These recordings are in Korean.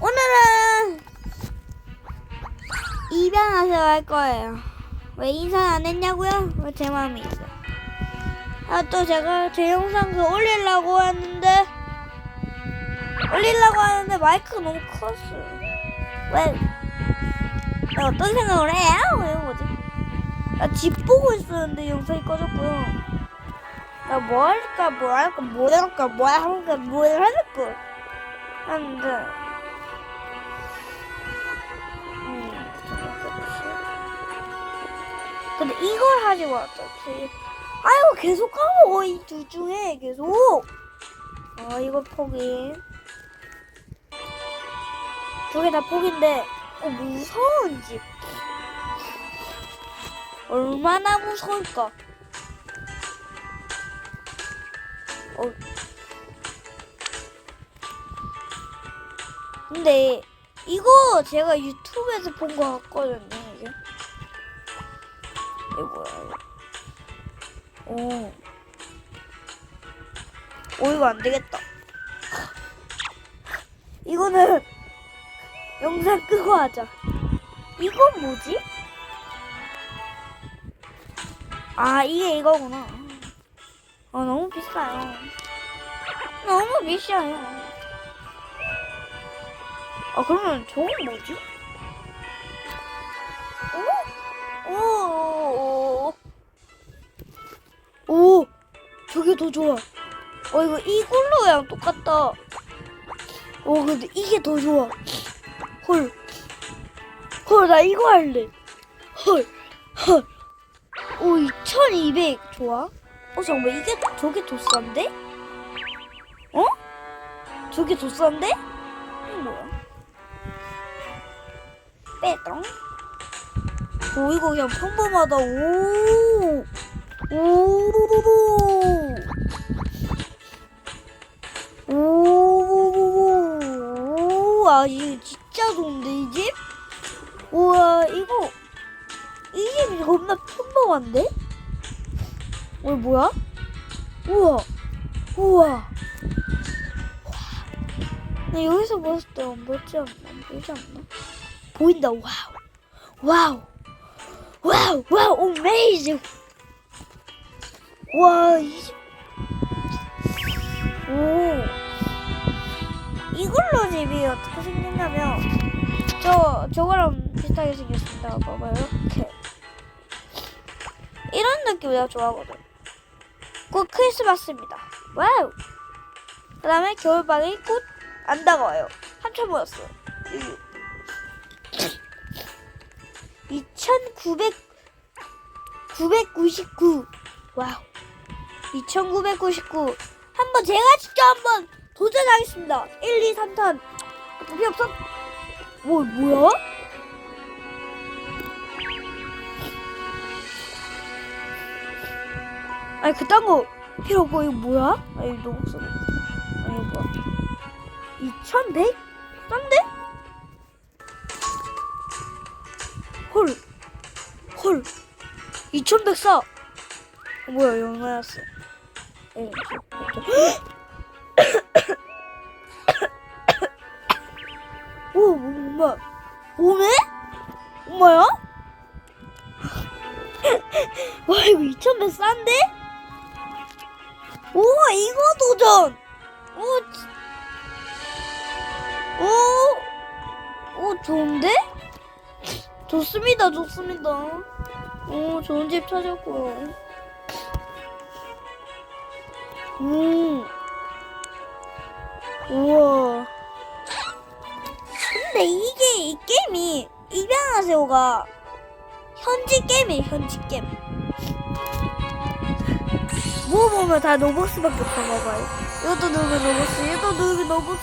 오늘은 입양하세요 할 거예요. 왜 인사 안 했냐고요? 왜제 마음이 있어. 아 또 제가 제 영상 그 올리려고 했는데 올리려고 하는데 마이크가 너무 컸어. 왜? 나 어떤 생각을 해요? 왜 뭐지? 나 집 보고 있었는데 영상이 꺼졌고요. 나 뭐 할까 뭐 할까 뭐 할까 뭐 할까 뭐 할까 하 는데 음, 근데 이걸 하지 말았지. 아이고 계속 하고 이 둘 중에 계속. 아 이거 포기. 두 개 다 포기인데 어, 무서운 집. 얼마나 무서울까? 어. 근데 이거 제가 유튜브에서 본 거 같거든요. 이게. 이게 뭐야? 이거. 오. 오 이거 안 되겠다. 이거는 영상 끄고 하자. 이건 뭐지? 아 이게 이거구나. 아 너무 비싸요. 너무 비싸요. 아 그러면 저건 뭐지? 오? 오, 오, 오, 저게 더 좋아. 어 이거 이걸로랑 똑같다. 오 근데 이게 더 좋아. 헐, 헐 나 이거 할래. 헐, 헐. 오 2,200 좋아. 어 잠깐만 이게 저게 더 싼데? 어? 저게 더 싼데? 뭐야? 빼똥. 오 이거 그냥 평범하다. 오. 오. 오. 아 이거 진짜 좋은데 이 집? 우와 이거 이 집이 겁나 평범한데? 어 뭐야? 우와. 우와. 나 여기서 봤을 때안 보이지 않나? 안 보이지 않나? 보인다. 와우. 와우. 와우. 와우. 오메이징. 와. 오. 이걸로 집이 어떻게 생겼냐면 저 저거랑 비슷하게 생겼습니다. 봐봐요. 이렇게. 이런 느낌 내가 좋아하거든. 곧 크리스마스입니다. 와우. 그다음에 겨울방이 곧안 다가와요. 한참 모였어요. 2,900 999 와우 2,999 한번 제가 직접 한번 도전하겠습니다 1, 2, 3탄 필요 없어? 뭐 뭐야? 아니 그딴 거 필요 없고 이거 뭐야? 아니 너무 써 아니 뭐야 2100? 싼데? 2104. 어, 뭐야, 얼마였어? 에이, 오, 엄마. 오메? 엄마야? 와, 이거 2100 싼데? 오, 이거 도전! 오, 지- 오, 오, 좋은데? 좋습니다, 좋습니다. 오, 좋은 집 찾았고요. 음, 우와. 근데 이게, 이 게임이, 입양하세요가 현지 게임이에요, 현지 게임. 뭐 보면 다 로벅스밖에 없나 봐요. 이것도 누르면 로벅스, 이것도 누르면 로벅스.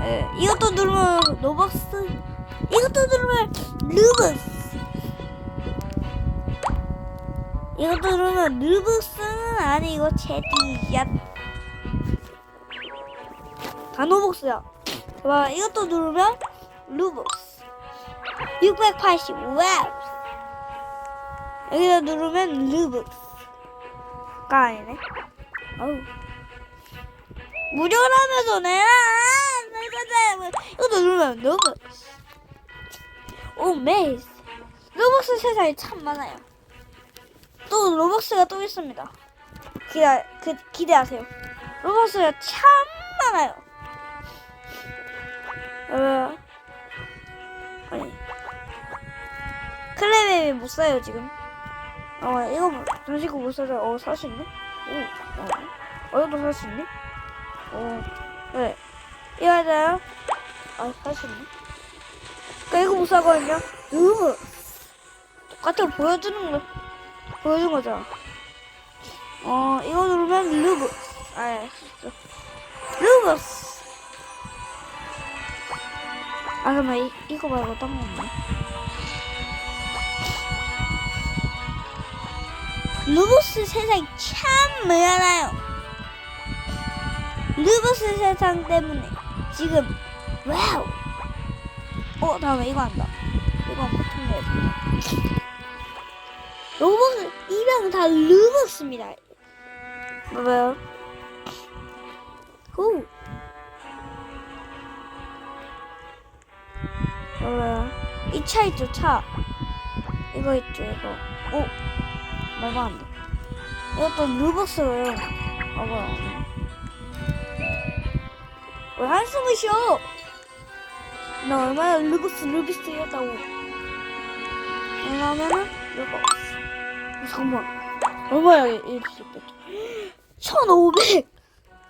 예, 이것도 누르면 로벅스. 이것도 누르면 루벅스. 이것도 누르면 루벅스는 아니고 제디야. 다 로벅스야. 와, 이것도 누르면 루벅스. 680 와우. 여기다 누르면 루벅스. 가 아니네. 아우. 무료라면서 내가 이것도 누르면 너무 오 메이스 로벅스 세상에 참 많아요 또 로벅스가 또 있습니다. 기대 그, 기대하세요. 로벅스가 참 많아요. 어, 아니. 클레베비 못 사요 지금. 어 이거 돈 주고 못 사죠 어살 수 있네? 오 어, 어 이것도 살 수 있네? 어 네. 이거 맞아요? 아, 사실네? 그러니까 이거 못 사거든요? 으 똑같은 거 보여주는 거, 보여준 거죠. 어, 이거 누르면 루브. 아, 예. 루브스. 아, 잠깐만, 이, 이거 말고 딴 거 없네. 루브스 세상이 참 많아요. 루브스 세상 때문에 지금 와우 어 다음에 이거 한다 이거 보통 내야 로봇 이병 다 루브스입니다. 봐봐요. 후. 봐봐요. 이 차 있죠 차. 이거 있죠 이거. 오 말도 안 돼 이것도 루브스로요. 봐봐요 왜 한숨을 쉬어? 나 얼마나 루브스 루비스였다고. 왜냐면은 어, 잠깐만 얼마야 이렇게 1500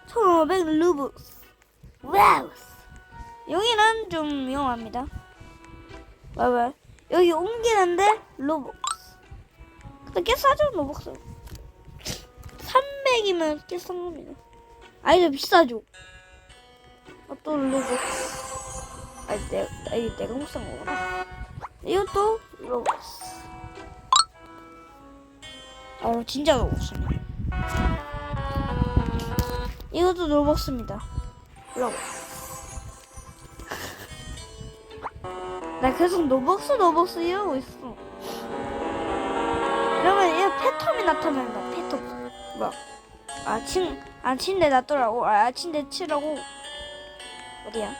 1500 루브스. 와우 여기는 좀 위험합니다. 봐봐 여기 옮기는데 로벅스. 근데 꽤 싸죠 로벅스. 300이면 꽤 싼 겁니다. 좀 비싸죠. 아, 또 로벅스. 아니, 내, 아니, 내가 못 산 거구나. 이것도 로벅스. 아, 진짜 로벅스네. 이것도 로벅스입니다. 로벅스. 나 계속 로벅스, 로벅스 이러고 있어. 그러면 이 패텀이 나타난다, 패텀. 뭐야? 아, 침, 아, 침대 놨더라고. 아, 침대 치라고. 어디야?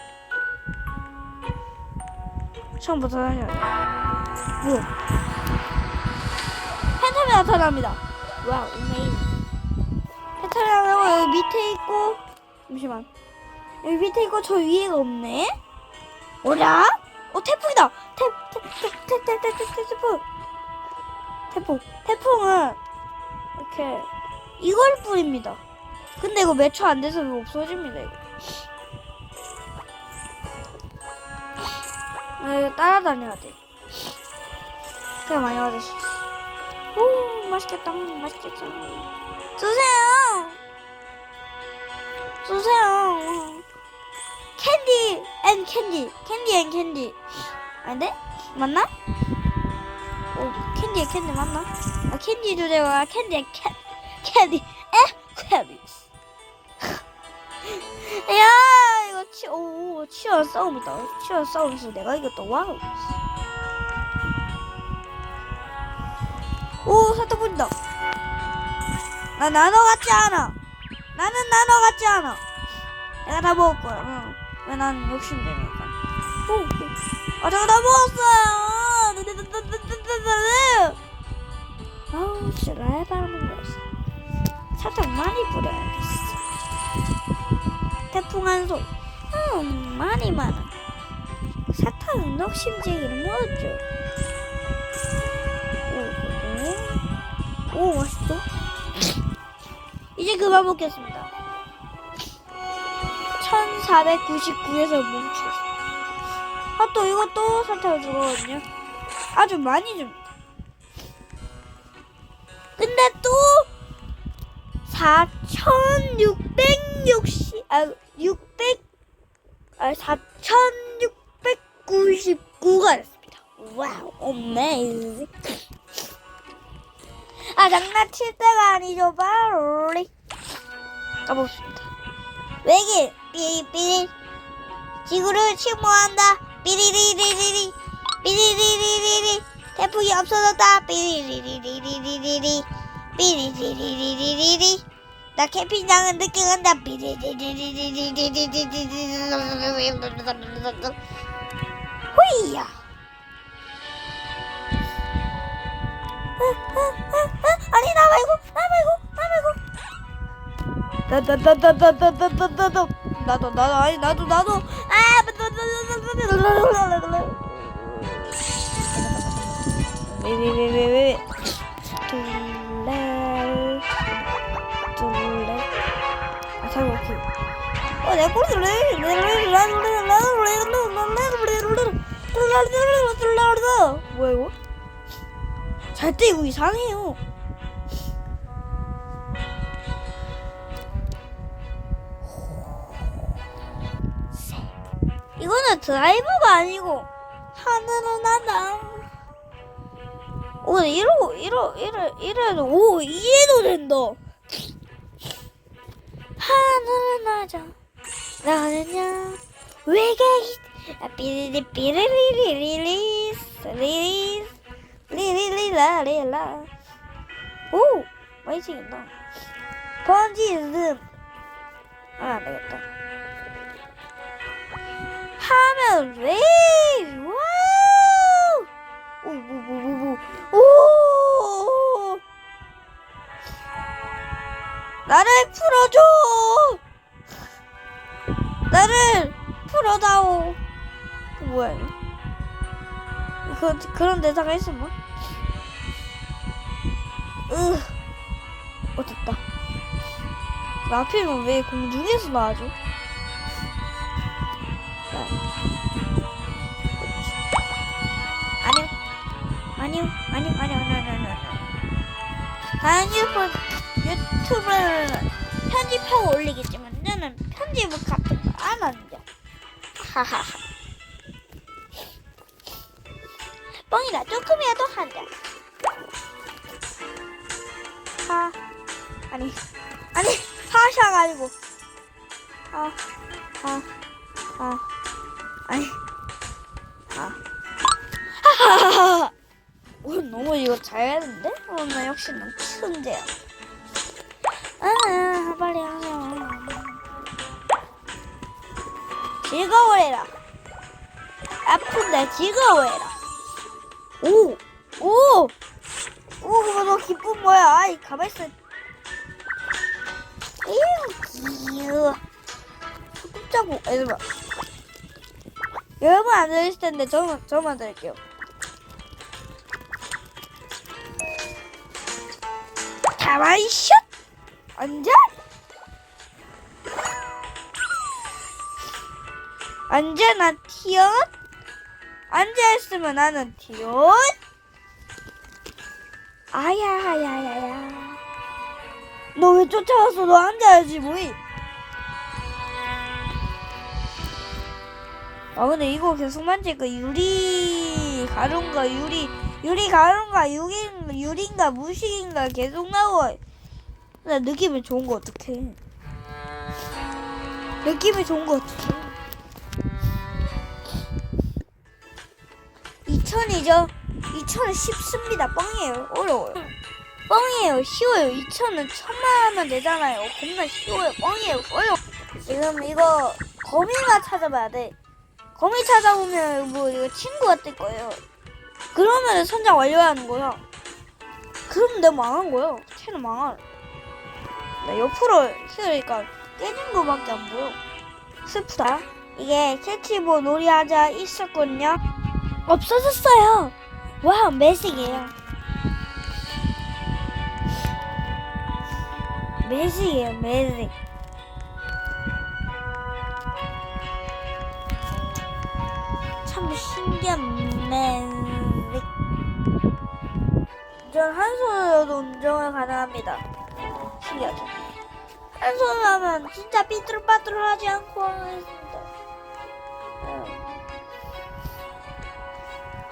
처음부터 다시 하자. 뭐야? 나타납니다. 와우. 팬텀이 나타나고 여기 밑에 있고, 잠시만. 여기 밑에 있고 저 위에가 없네? 뭐야? 어, 태풍이다! 태, 태, 태, 태, 태, 태, 태풍! 태풍. 태풍은 이렇게 이걸 뿌립니다. 근데 이거 몇 초 안 돼서 없어집니다, 이거. 아, 이거 따라다녀야 돼. 그냥 많이 있어. 오, 맛있겠다. 음, 맛있겠다. 주세요! 주세요! 캔디 앤 캔디. 캔디 앤 캔디. 아닌데? 맞나? 오, 캔디 앤 캔디 맞나? 아, 캔디 주제가 캔디 앤 캔, 캔디. 에? 캔디. 야 이거 치, 오, 치열한 싸움이다. 치열한 싸움에서 내가 이겼다. 와우. 오, 사탕 보인다. 나 나눠 같지 않아. 나는 나눠 같지 않아. 내가 다 먹을 거야. 응. 왜난 욕심되니까. 오, 오. 아, 제가 다 먹었어요. 아우, 진짜 라이 바람인 거였어. 사탕 많이 뿌려야겠어. 태풍 한 소리. 음, 많이 많아. 사탕 녹심쟁이를 먹었죠. 오, 오, 맛있어. 이제 그만 먹겠습니다. 1499에서 멈추겠습니다. 아, 또 이것도 사탕을 주거든요. 아주 많이 줍니다. 근데 또 4,660, 아, 600, 아, 4,699가 됐습니다. 와우, 어메이징. 아, 장난칠 때가 아니죠, 바로. 가봅시다. 외길, 삐리삐리. 지구를 침몰한다. 삐리리리리리. 삐리리리리리. 태풍이 없어졌다. 삐리리리리리리리. 삐리리리리리리. 나 캠핑장은 늦게 간다. 호이야. 아니 나 말고 나 말고 나 말고 나나나나나나나나나 나도 나도 아니 나도 나도 아 왜왜왜왜왜 둘레 둘레 아 잘못 키 어내 꼬리 둘레 뭐야 이거 잘 때 이거 이상해요 이거는 드라이브가 아니고 하늘은 나다. 오, 이러 이러 이러 이래도 오 이해도 된다. 하늘은 나자 나는야 외계 아, 삐리리 삐리리리리리스 리리스 리리리라리라 오 많이 챙긴다. 번지 음 아, 안 되겠다. 하면 왜? 와우! 오오오오오 오! 나를 풀어줘! 나를 풀어다오. 그 뭐야 이거? 그 그런 대사가 있어 뭐? 으, 어 됐다. 하필이면 왜 공중에서 나와줘? 아니요. 아니요. 아니요. 아니요. 아니요. 아니요. 다른 유튜브, 유튜브는 편집하고 올리겠지만 나는 편집을 같은 거안 한다. 하하하. 뻥이다. 조금이라도 한다. 하. 아니. 아니. 하샤가 아니고. 하. 하. 하. 아 너무 이거 잘했는데? 오늘 역시 난 천재야. 아, 빨리 하세요. 즐거워해라. 아픈데 즐거워해라. 오, 오, 오, 너 기쁜 뭐야? 아이, 가만있어. 에휴, 귀여워. 깜짝고, 얘들아. 여러분 안 들으실 텐데 저만 저만 들을게요. 가만히 슛 앉아. 앉아 나 티엇 앉아 있으면 나는 티엇 아야야야야. 너 왜 쫓아왔어 너 앉아야지 뭐이 아 근데 이거 계속 만지니까 유리 가루인가 유리 유리 가루인가 유린 유리인가 무식인가 계속 나와. 나 느낌이 좋은 거 어떡해? 느낌이 좋은 거 어떡해? 2000이죠? 2000은 쉽습니다. 뻥이에요. 어려워요. 뻥이에요. 쉬워요. 2000은 천만 하면 되잖아요. 겁나 쉬워요. 뻥이에요. 어려워. 지금 이거 거미만 찾아봐야 돼. 거미 찾아보면 뭐 이거 친구가 뜰 거예요. 그러면 선장 완료하는 거야. 그럼 내가 망한 거야. 채는 망할. 나 옆으로 휘으니까 깨진 거밖에 안 보여. 슬프다. 이게 캐치보 놀이하자 있었거든요. 없어졌어요. 와 매직이에요. 매직이에요 매직. 참 신기한 매직. 전 한 손으로도 운전을 가능합니다. 신기하죠? 한 손으로 하면 진짜 삐뚤빠뚤하지 않고 하겠습니다. 어.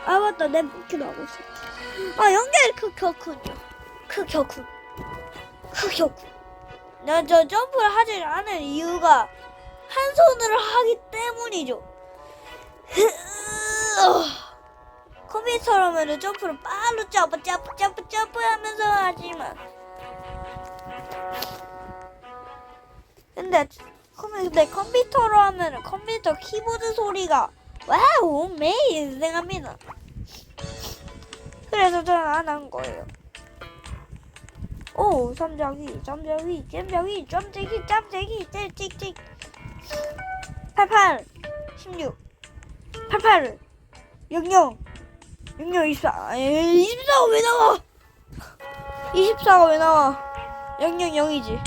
아 맞다 내 목표로 하고 있어. 아 연결 크격군요. 크격군. 크격군. 나저 점프를 하지 않은 이유가 한 손으로 하기 때문이죠. 컴퓨터라면 점프를 빠르 점프 점프 점프 점프 하면서 하지만 근데 근데 컴퓨터로 하면 컴퓨터 키보드 소리가 와우 어메이징합니다. 그래서 저는 안 한 거예요. 오 삼자기 삼자기 잼자기 점재기 짬재기 잼찍찍 88 16 88 00 00 24 에이, 24가 왜 나와 24가 왜 나와 00 0이지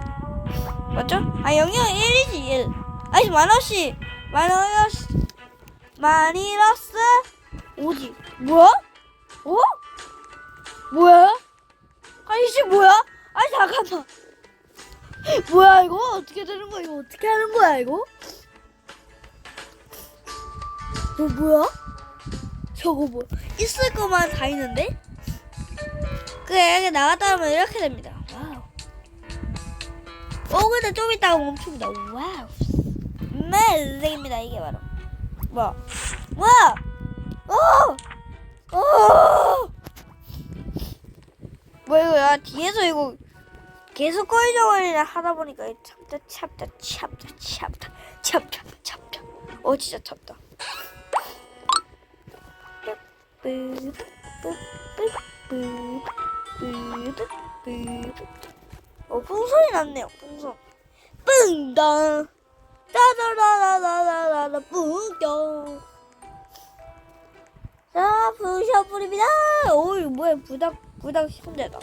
맞죠? 아00 1이지 1 아니 마이너스 마이너스 마이너스 5지 뭐야? 어? 뭐야? 아니 이게 뭐야? 아니 잠깐만 뭐야 이거 어떻게 되는 거야 이거 어떻게 하는 거야 이거? 뭐 뭐야? 저거 뭐 있을 것만 다 있는데? 그래 나갔다 오면 이렇게 됩니다. 와우. 오 근데 좀 이따가 멈춥니다. 와우. 매생입니다. 이게 바로. 뭐? 뭐야 오! 오! 뭐야 이거 야 뒤에서 이거 계속 걸려걸리나 하다 보니까 이 참다 참다 참다 참다 참다 참다 어 진짜 참다 어 풍선이 났네요. 풍선 뿡당 따다라라라라라 뿡당 자 부셔버립니다. 오 이거 뭐야. 부닥 부닥 현대다.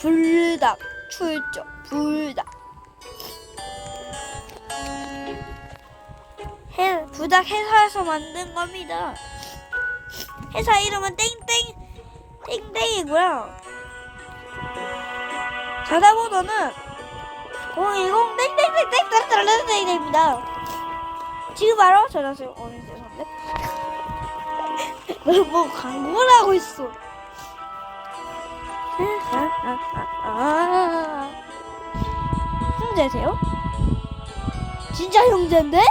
불닭 출정. 불닭 해, 부닭 회사에서 만든 겁니다 회사 이름은 땡땡 땡땡이고요. 전화번호는 010 땡땡땡땡땡땡땡입니다. 지금 바로 전화하세요 어느 세상인데 뭐, 뭐 광고를 하고 있어. 형제세요? 진짜 형제인데?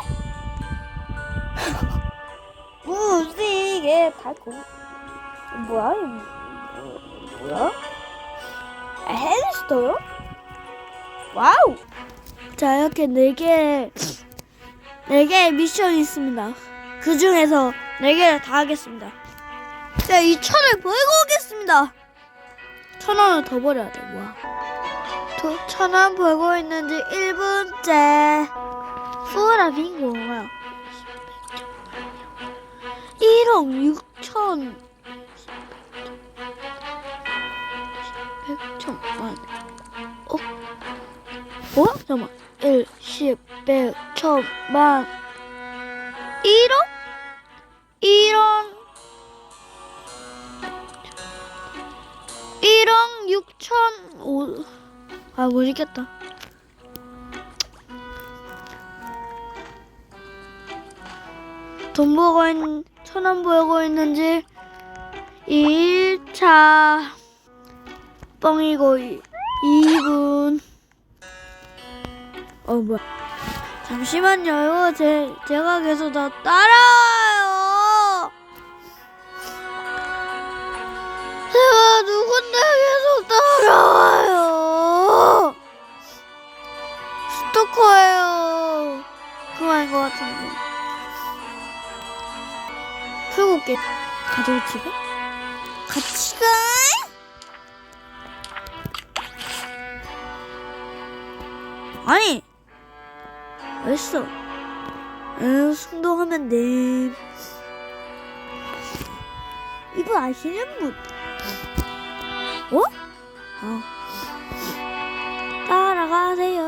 무지개 달고 뭐야 이거 뭐야? 아, 햄스터요? 와우! 자 이렇게 네 개 네 개의 미션이 있습니다. 그 중에서 네 개를 다 하겠습니다. 자, 이 천을 벌고 오겠습니다. 천 원을 더 버려야 돼, 뭐야. 천원 벌고 있는지 1분째. 후라 빙고, 뭐야. 1억 6천. 100천만. 어? 어? 잠깐만. 1, 10, 100, 1000만. 1억? 1억 1억 6천 오... 아 모르겠다 돈 벌고 있, 천원 벌고 있는지 1차 뻥이고 2분. 어 뭐야. 잠시만요. 제, 제가 계속 다 따라와요. 제가 누군데 계속 따라와요. 스토커예요. 그만인 것 같은데 풀곡게 가져오지 가? 같이 가? 아니 어딨어? 에 순동하면 돼. 이거 아시는 분? 어? 어. 따라가세요.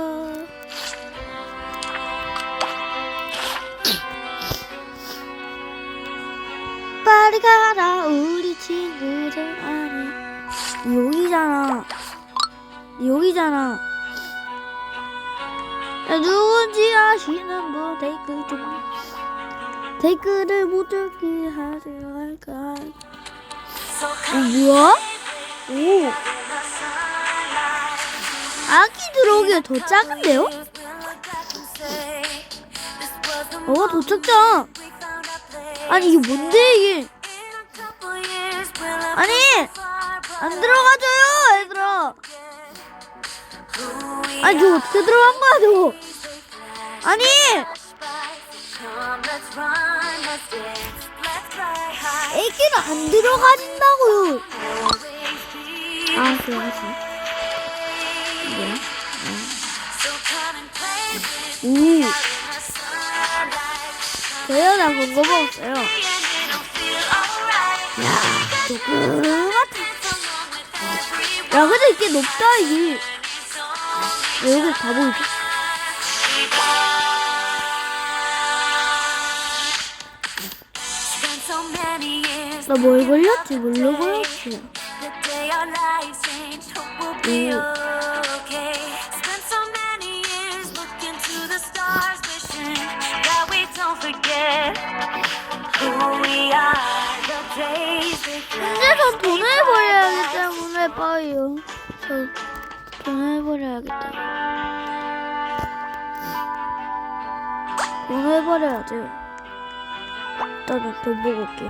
빨리 가라 우리 친구들 아니. 여기잖아. 여기잖아. 누군지 아시는 분 댓글 좀 댓글을 못 듣게 하세요 할까? 어, 뭐야? 오. 아기 들어오기가 더 작은데요? 어 도착장 아니 이게 뭔데 이게 아니 안 들어가져요 얘들아. 아니 저 어떻게 들어간 거야 저거? 아니. 애기는 안 들어가진다고요. 아 들어가지 오 저여자 본거 먹었어요 야 조그맣다 야 근데 이게 높다 이게 왜 여기 가보이지? 나 뭘 걸렸지? 뭘로 걸렸지? 근 돈을 벌어야기 때문에 빠요. 저 돈을 벌어야겠다. 돈을 벌어야지. 일단은 돈 보고 올게요.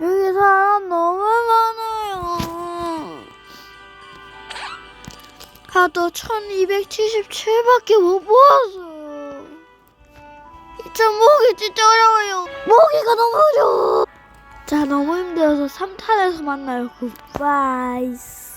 여기 사람 너무 많아요. 하도 1277밖에 못 모았어요. 진짜 목이 진짜 어려워요. 모기가 너무 어려워. 자, 너무 힘들어서 3탄에서 만나요. 굿바이스.